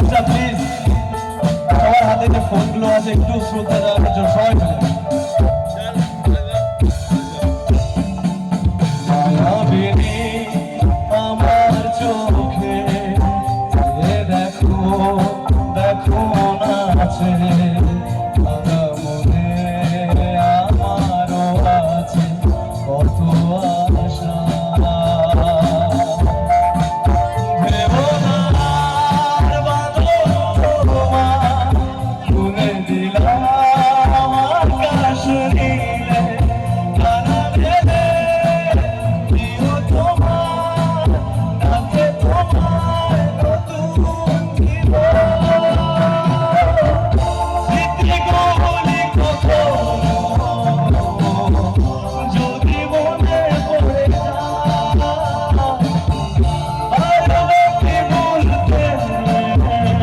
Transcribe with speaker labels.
Speaker 1: বাচ্চা প্লিজ সবার হাতে যে ফোনগুলো আছে একটু শ্রদ্ধা জানানোর জন্য সবাই দেখো দেখো